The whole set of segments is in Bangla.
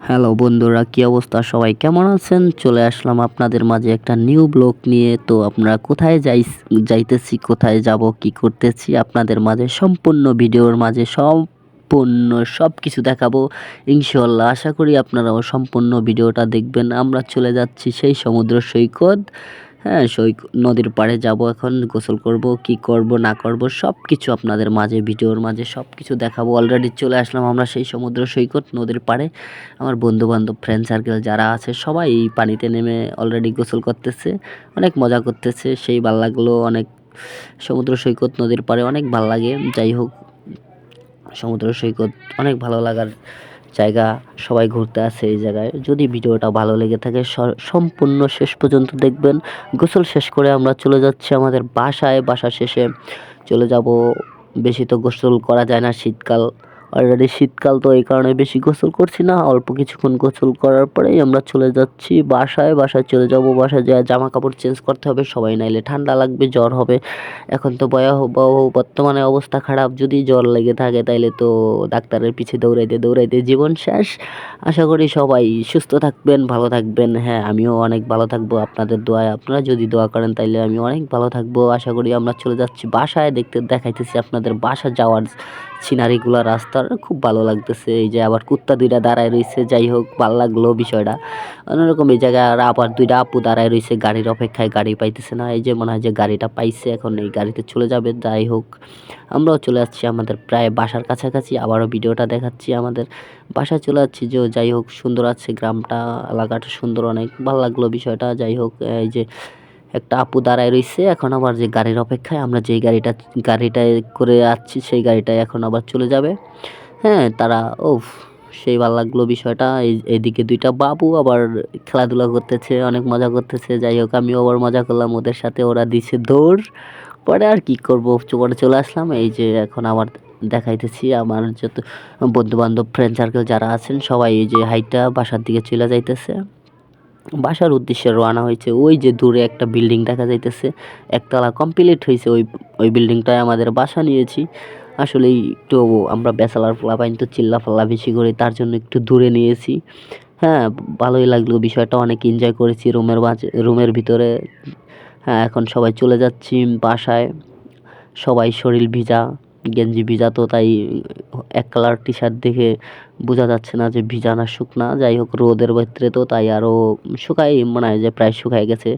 হ্যালো বন্ধুরা, কী অবস্থা? সবাই কেমন আছেন? চলে আসলাম আপনাদের মাঝে একটা নিউ ব্লগ নিয়ে। তো আপনারা কোথায় যাই যাইতেছি, কোথায় যাব, কি করতেছি? আপনাদের মাঝে সম্পূর্ণ ভিডিওর মাঝে সম্পূর্ণ সব কিছু দেখাবো। ইনশাল্লাহ আশা করি আপনারাও সম্পূর্ণ ভিডিওটা দেখবেন। আমরা চলে যাচ্ছি সেই সমুদ্র সৈকত। হ্যাঁ সৈক নদীর পাড়ে যাব এখন, গোসল করব, কি করব, না করব সব কিছু আপনাদের মাঝে, ভিডিওর মাঝে সব কিছু দেখাবো। অলরেডি চলে আসলাম আমরা সেই সমুদ্র সৈকত, নদীর পাড়ে। আমার বন্ধু বান্ধব ফ্রেন্ড সার্কেল যারা আছে, সবাই এই পানিতে নেমে অলরেডি গোসল করতেছে, অনেক মজা করতেছে। সেই ভালো লাগল, অনেক সমুদ্র সৈকত, নদীর পাড়ে অনেক ভালো লাগে। যাই হোক, সমুদ্র সৈকত অনেক ভালো লাগার জায়গা, সবাই ঘুরতে আসে এই জায়গায়। যদি ভিডিওটা ভালো লেগে থাকে সম্পূর্ণ শেষ পর্যন্ত দেখবেন। গোসল শেষ করে আমরা চলে যাচ্ছি আমাদের বাসায়। বাসা শেষে চলে যাব। বেশি তো গোসল করা যায় না শীতকাল। অলরেডি শীতকাল তো এই কারণে বেশি গোসল করছি না। অল্প কিছুক্ষণ গোসল করার পরেই আমরা চলে যাচ্ছি বাসায়। বাসায় চলে যাব, বাসায় যা জামা কাপড় চেঞ্জ করতে হবে। সবাই নাইলে ঠান্ডা লাগবে, জ্বর হবে। এখন তো ভয়াবহ বর্তমানে অবস্থা খারাপ। যদি জ্বর লেগে থাকে তাইলে তো ডাক্তারের পিছে দৌড়াইতে দৌড়াইতে জীবন শেষ। আশা করি সবাই সুস্থ থাকবেন, ভালো থাকবেন। হ্যাঁ আমিও অনেক ভালো থাকব। আপনাদের দোয়ায় আপনারা যদি দোয়া করেন তাইলে আমি অনেক ভালো থাকব। আশা করি আমরা চলে যাচ্ছি বাসায়। দেখতে, দেখাইতেছি আপনাদের বাসা যাওয়ার সিনারিগুলো রাস্তার খুব ভালো লাগতেছে। এই যে আবার কুত্তা দুইটা দাঁড়ায় রয়েছে, যাই হোক, ভালো লাগল বিষয়টা। অন্যরকম এই জায়গায় আর আবার দুইটা আপু দাঁড়ায় রয়েছে, গাড়ির অপেক্ষায় গাড়ি পাইতেছে না। এই যে মনে হয় যে গাড়িটা পাইছে, এখন এই গাড়িতে চলে যাবে, যাই হোক। আমরাও চলে যাচ্ছি আমাদের প্রায় বাসার কাছাকাছি, আবারও ভিডিওটা দেখাচ্ছি আমাদের বাসায় চলে যাচ্ছি যে যাই হোক, সুন্দর আছে গ্রামটা, এলাকাটা সুন্দর অনেক, ভালো লাগল বিষয়টা, যাই হোক, এই যে একটা আপু দাঁড়ায় রয়েছে এখন আবার যে গাড়ির অপেক্ষায় আমরা যেই গাড়িটা, গাড়িটায় করে আসছি সেই গাড়িটায় এখন আবার চলে যাবে। হ্যাঁ তারা ও সেই ভালো লাগল বিষয়টা। এই এইদিকে দুইটা বাবু আবার খেলাধুলা করতেছে, অনেক মজা করতেছে। যাই হোক, আমিও আবার মজা করলাম ওদের সাথে, ওরা দিছে দৌড়। পরে আর কি করব পরে চলে আসলাম। এই যে এখন আবার দেখাইতেছি আমার যত বন্ধু বান্ধব ফ্রেন্ড সার্কেল যারা আছেন, সবাই এই যে হাইটটা বাসার দিকে চলে যাইতেছে। বাসার উদ্দেশ্যে রওনা হয়েছে। ওই যে দূরে একটা বিল্ডিং দেখা যাইতেছে। একতলা কমপ্লিট হয়েছে ওই ওই বিল্ডিংটায় আমাদের বাসা নিয়েছি। আসলে একটু আমরা ব্যাচেলার পোলাপাইন তো চিল্লা ফাল্লা বেশি করে তার জন্য একটু দূরে নিয়েছি। হ্যাঁ ভালোই লাগল বিষয়টা, অনেক এনজয় করেছি রুমের মাঝে, রুমের ভিতরে। হ্যাঁ এখন সবাই চলে যাচ্ছি বাসায়। সবাই শরীর ভিজা। গেঞ্জি ভিজা তো তাই এক কালার টি শার্ট দেখে বোঝা যাচ্ছে না যে ভিজা না শুকনা। যাই হোক, রোদের ভিতরে তো তাই আরও শুকাই, মনে হয় যে প্রায় শুকায় গেছে।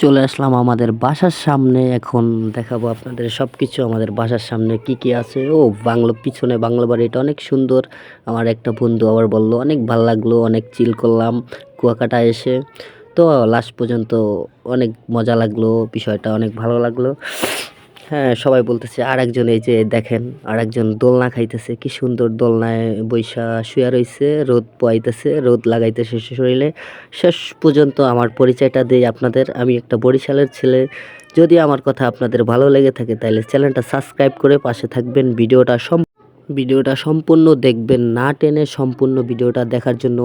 চলে আসলাম আমাদের বাসার সামনে। এখন দেখাবো আপনাদের সব কিছু আমাদের বাসার সামনে কি কি আছে? ও, বাংলো পিছনে বাংলো বাড়িটা অনেক সুন্দর। আমার একটা বন্ধু আবার বলল, অনেক ভালো লাগল, অনেক চিল করলাম। কুয়াকাটা এসে তো লাস্ট পর্যন্ত অনেক মজা লাগল, বিষয়টা অনেক ভালো লাগল। হ্যাঁ সবাই বলতেছে আর একজন এই যে দেখেন আর একজন দোলনা খাইতেছে, কি সুন্দর দোলনায় বৈশা শুয়া রইছে, রোদ পোয়াইতেছে, রোদ লাগাইতেছে শরীরে। শেষ পর্যন্ত আমার পরিচয়টা দিই আপনাদের। আমি একটা বরিশালের ছেলে। যদি আমার কথা আপনাদের ভালো লেগে থাকে তাহলে চ্যানেলটা সাবস্ক্রাইব করে পাশে থাকবেন। ভিডিওটা সম, ভিডিওটা সম্পূর্ণ দেখবেন। না টেনে সম্পূর্ণ ভিডিওটা দেখার জন্য